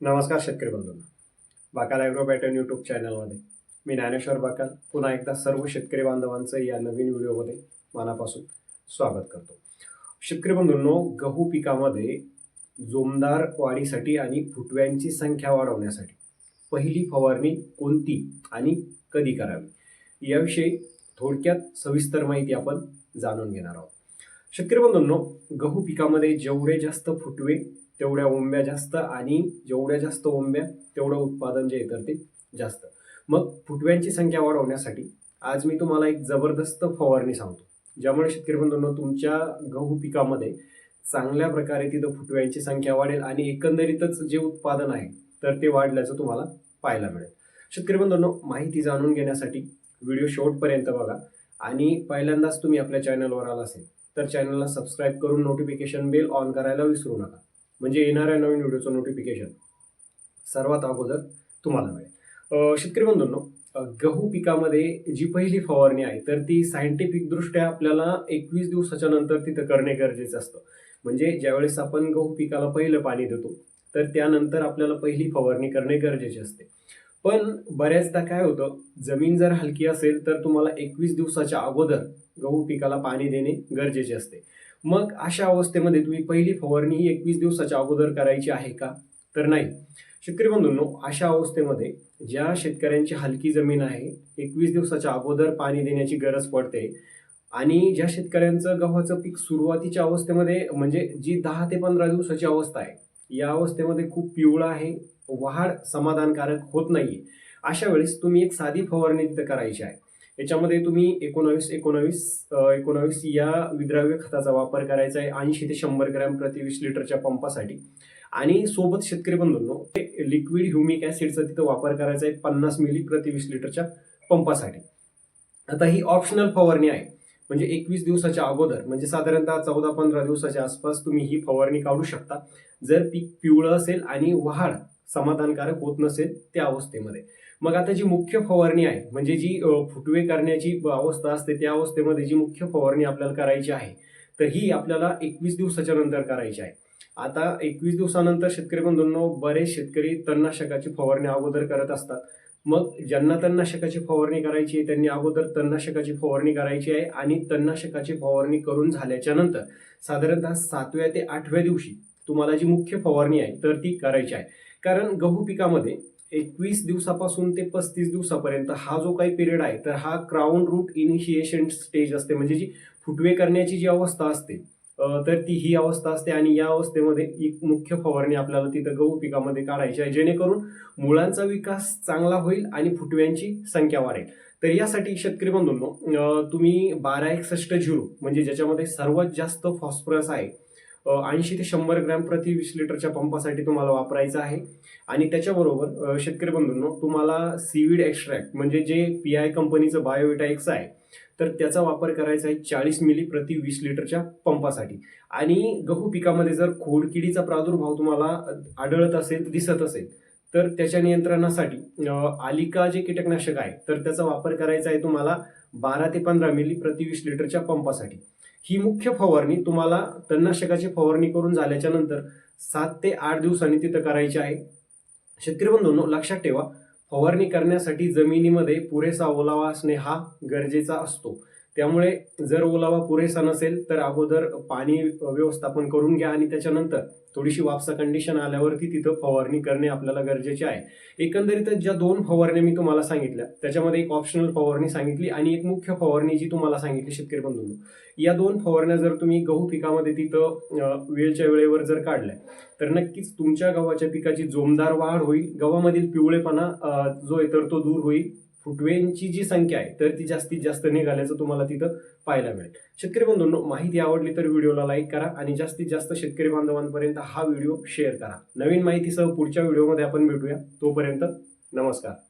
नमस्कार शेतकरी बंधूंना. बाकाल ॲग्रो पॅटर्न यूट्यूब चॅनलमध्ये मी ज्ञानेश्वर बाकाल पुन्हा एकदा सर्व शेतकरी बांधवांचं या नवीन व्हिडिओमध्ये मनापासून स्वागत करतो. शेतकरी बंधूंनो गहू पिकामध्ये जोमदार वाढीसाठी आणि फुटव्यांची संख्या वाढवण्यासाठी पहिली फवारणी कोणती आणि कधी करावी याविषयी थोडक्यात सविस्तर माहिती आपण जाणून घेणार आहोत. शेतकरी बंधूंनो गहू पिकामध्ये जेवढे जास्त फुटवे तेवढ्या ओंब्या जास्त आणि जेवढ्या जास्त ओंब्या तेवढं उत्पादन जे येतं ते जास्त. मग फुटव्यांची संख्या वाढवण्यासाठी आज मी तुम्हाला एक जबरदस्त फवारणी सांगतो. ज्यामुळे शेतकरी बंधूंनो तुमच्या गहू पिकामध्ये चांगल्या प्रकारे तिथं फुटव्यांची संख्या वाढेल आणि एकंदरीतच जे उत्पादन आहे तर ते वाढल्याचं तुम्हाला पाहायला मिळेल. शेतकरी बंधूंनो माहिती जाणून घेण्यासाठी व्हिडिओ शेवटपर्यंत बघा आणि पहिल्यांदाच तुम्ही आपल्या चॅनलवर आला असेल तर चॅनलला सबस्क्राईब करून नोटिफिकेशन बेल ऑन करायला विसरू नका. म्हणजे येणाऱ्या नवीन व्हिडिओचं नोटिफिकेशन सर्वात अगोदर तुम्हाला मिळेल. शेतकरी बंधूंनो गहू पिकामध्ये जी पहिली फवारणी आहे तर ती सायंटिफिकदृष्ट्या आपल्याला एकवीस दिवसाच्या नंतर तिथं करणे गरजेचं असतं. म्हणजे ज्यावेळेस आपण गहू पिकाला पहिलं पाणी देतो तर त्यानंतर आपल्याला पहिली फवारणी करणे गरजेचे असते. पण बऱ्याचदा काय होतं जमीन जर हलकी असेल तर तुम्हाला एकवीस दिवसाच्या अगोदर गहू पिकाला पाणी देणे गरजेचे असते. मग अशा अवस्थेमध्ये तुम्ही पहिली फवारणी ही एकवीस दिवसाच्या अगोदर करायची आहे का? तर नाही. शेतकरी बंधूंनो अशा अवस्थेमध्ये ज्या शेतकऱ्यांची हलकी जमीन आहे एकवीस दिवसाच्या अगोदर पाणी देण्याची गरज पडते आणि ज्या शेतकऱ्यांचं गव्हाचं पीक सुरुवातीच्या अवस्थेमध्ये म्हणजे जी दहा ते पंधरा दिवसाची अवस्था आहे या अवस्थेमध्ये खूप पिवळं आहे वाढ समाधानकारक होत नाही अशा वेळेस तुम्ही एक साधी फवारणी तिथं करायची आहे. याच्यामध्ये तुम्ही एकोणावीस एकोणावीस एकोणावीस या विद्राव्य खताचा वापर करायचा आहे. ऐंशी ते शंभर ग्रॅम प्रति वीस लिटरच्या पंपासाठी. आणि सोबत शेतकरी बंधूंनो लिक्विड ह्युमिक ऍसिडचा तिथं वापर करायचा आहे पन्नास मिली प्रति वीस लिटरच्या पंपासाठी. आता ही ऑप्शनल फवारणी आहे. म्हणजे एकवीस दिवसाच्या अगोदर म्हणजे साधारणतः चौदा पंधरा दिवसाच्या आसपास तुम्ही ही फवारणी काढू शकता. जर पीक पिवळं असेल आणि वहाड समाधानकारक होत नसेल त्या अवस्थेमध्ये. मग आता जी मुख्य फवारणी आहे म्हणजे जी फुटवे करण्याची अवस्था असते त्या अवस्थेमध्ये जी मुख्य फवारणी आपल्याला करायची आहे तर ही आपल्याला एकवीस दिवसाच्या नंतर करायची आहे. आता एकवीस दिवसानंतर शेतकरी बंधूंनो बरेच शेतकरी तणनाशकाची फवारणी अगोदर करत असतात. मग ज्यांना तणनाशकाची फवारणी करायची आहे त्यांनी अगोदर तणनाशकाची फवारणी करायची आहे आणि तणनाशकाची फवारणी करून झाल्याच्यानंतर साधारणतः सातव्या ते आठव्या दिवशी तुम्हाला जी मुख्य फवारणी आहे तर ती करायची आहे. कारण गहू पिकामध्ये एकवीस दिवसापासून ते पस्तीस दिवसापर्यंत हा जो काही पिरियड आहे तर हा क्राऊन रूट इनिशिएशन स्टेज असते. म्हणजे जी फुटवे करण्याची जी अवस्था असते तर ती ही अवस्था असते आणि या अवस्थेमध्ये एक मुख्य फवारणी आपल्याला तिथं गहू पिकामध्ये काढायची आहे. जेणेकरून मुळांचा विकास चांगला होईल आणि फुटव्यांची संख्या वाढेल. तर यासाठी शेतकरी बंधूंनो तुम्ही बारा एकसष्ट झिरो म्हणजे ज्याच्यामध्ये सर्वात जास्त फॉस्फरस आहे ऐंशी ते शंभर ग्रॅम प्रति वीस लिटरच्या पंपासाठी तुम्हाला वापरायचं आहे. आणि त्याच्याबरोबर शेतकरी बंधूंनो तुम्हाला सीविड एक्स्ट्रॅक्ट म्हणजे जे पी आय कंपनीचं बायोविटा एक्स आहे तर त्याचा वापर करायचा आहे चाळीस मिली प्रति वीस लिटरच्या पंपासाठी. आणि गहू पिकामध्ये जर खोडकिडीचा प्रादुर्भाव तुम्हाला आढळत असेल दिसत असेल तर त्याच्या नियंत्रणासाठी आलिका जे कीटकनाशक आहे तर त्याचा वापर करायचा आहे तुम्हाला बारा ते पंधरा मिली प्रति वीस लिटरच्या पंपासाठी. ही मुख्य फवारणी तुम्हाला तणनाशकाची फवारणी करून झाल्याच्यानंतर सात ते आठ दिवसांनी तिथं करायची आहे. शेतकरी बंधूंनो लक्षात ठेवा फवारणी करण्यासाठी जमिनीमध्ये पुरेसा ओलावा असणे हा गरजेचा असतो. त्यामुळे जर ओलावा पुरेसा नसेल तर अगोदर पाणी व्यवस्थापन करून घ्या आणि त्याच्यानंतर थोडीशी वापसा कंडिशन आल्यावरती तिथं फवारणी करणे आपल्याला गरजेचे आहे. एकंदरीतच ज्या दोन फवारण्या मी तुम्हाला सांगितल्या त्याच्यामध्ये एक ऑप्शनल फवारणी सांगितली आणि एक मुख्य फवारणी जी तुम्हाला सांगितली शेतकरी बंधूंनो. या दोन फवारण्या जर तुम्ही गहू पिकामध्ये तिथं वेळच्या वेळेवर जर काढल्या तर नक्कीच तुमच्या गव्हाच्या पिकाची जोमदार वाढ होईल. गव्हामधील पिवळेपणा जो आहे तर तो दूर होईल. फुटवेंची जी संख्या आहे तर ती जास्तीत जास्त निघाल्याचं तुम्हाला तिथं पाहायला मिळेल. शेतकरी बंधूंनो माहिती आवडली तर व्हिडिओला लाईक करा आणि जास्तीत जास्त शेतकरी बांधवांपर्यंत हा व्हिडिओ शेअर करा. नवीन माहितीसह पुढच्या व्हिडिओमध्ये आपण भेटूया. तोपर्यंत नमस्कार.